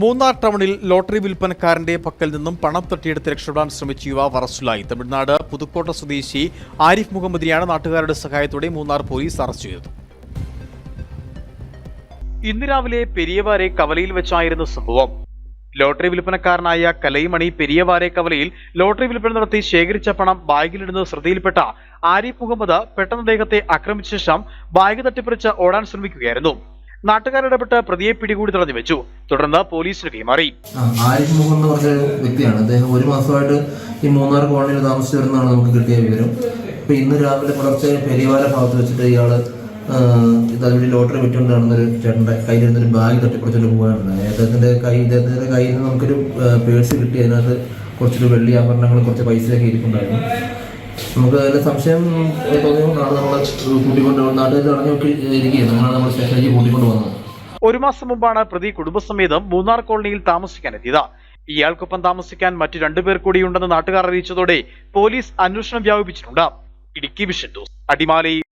മൂന്നാർ ടൗണിൽ ലോട്ടറി വിൽപ്പനക്കാരന്റെ പക്കൽ നിന്നും പണം തട്ടിയെടുത്ത് രക്ഷപ്പെടാൻ ശ്രമിച്ച യുവാവ് അറസ്റ്റിലായി. തമിഴ്നാട് പുതുക്കോട്ട സ്വദേശി ആരിഫ് മുഹമ്മദിനെയാണ് നാട്ടുകാരുടെ സഹായത്തോടെ മൂന്നാർ പോലീസ് അറസ്റ്റ് ചെയ്തത്. ഇന്ന് രാവിലെ പെരിയവാരെ കവലയിൽ വെച്ചായിരുന്നു സംഭവം. ലോട്ടറി വിൽപ്പനക്കാരനായ കലൈമണി പെരിയവാരെ കവലയിൽ ലോട്ടറി വിൽപ്പന നടത്തി ശേഖരിച്ച പണം ബാഗിലിടുന്നത് ശ്രദ്ധയിൽപ്പെട്ട ആരിഫ് മുഹമ്മദ് പെട്ടെന്ന് അദ്ദേഹത്തെ ആക്രമിച്ച ശേഷം ബാഗ് തട്ടിപ്പറിച്ച് ഓടാൻ ശ്രമിക്കുകയായിരുന്നു. നാട്ടുകാരിടപെട്ട് പ്രതിയെ പിടികൂടി തടഞ്ഞു വെച്ചു തുടർന്ന് പോലീസിന് കൈമാറി. ആരിഫ് മുഹമ്മദ് പറഞ്ഞ വ്യക്തിയാണ്. അദ്ദേഹം ഒരു മാസമായിട്ട് ഈ മൂന്നാർ കോളനിയിൽ താമസിച്ചു വരുന്നതാണ് നമുക്ക് കിട്ടിയ വിവരം. ഇപ്പൊ ഇന്ന് രാവിലെ പുലർച്ചെ പെരിവാല ഭാഗത്ത് വെച്ചിട്ട് ഇയാൾ ആ, ഇത് അതുവഴി ലോട്ടറി വിറ്റുകൊണ്ട് നടന്നൊരു ചേട്ടന്റെ കയ്യിലിരുന്നൊരു ബാഗ് തട്ടിപ്പറിച്ചിട്ട് പോകാനുണ്ടായി അദ്ദേഹത്തിന്റെ കൈ ഇദ്ദേഹത്തിന്റെ കയ്യിൽ നിന്ന് നമുക്കൊരു പേഴ്സ് കിട്ടി. അതിനകത്ത് കുറച്ചൊരു വെള്ളി ആഭരണങ്ങൾ കുറച്ച് പൈസയൊക്കെ ഇരിപ്പുണ്ടായിരുന്നു. നമുക്ക് അതിൽ സംശയം തോന്നിയതുകൊണ്ടാണ് നമ്മൾ കൂട്ടിക്കൊണ്ട് നാട്ടുകാർ നോക്കി ഇരിക്കുകയാണ്. നമ്മളാണ് നമ്മൾ സ്റ്റേഷനിലേക്ക് കൂട്ടിക്കൊണ്ട് വന്നത് ഒരു മാസം മുമ്പാണ് പ്രതി കുടുംബസമേതം മൂന്നാർ കോളനിയിൽ താമസിക്കാൻ എത്തിയത് ഇയാൾക്കൊപ്പം താമസിക്കാൻ മറ്റു രണ്ടുപേർ കൂടിയുണ്ടെന്ന് നാട്ടുകാർ അറിയിച്ചതോടെ പോലീസ് അന്വേഷണം വ്യാപിപ്പിച്ചിട്ടുണ്ട്. Idukki vision news Adimali.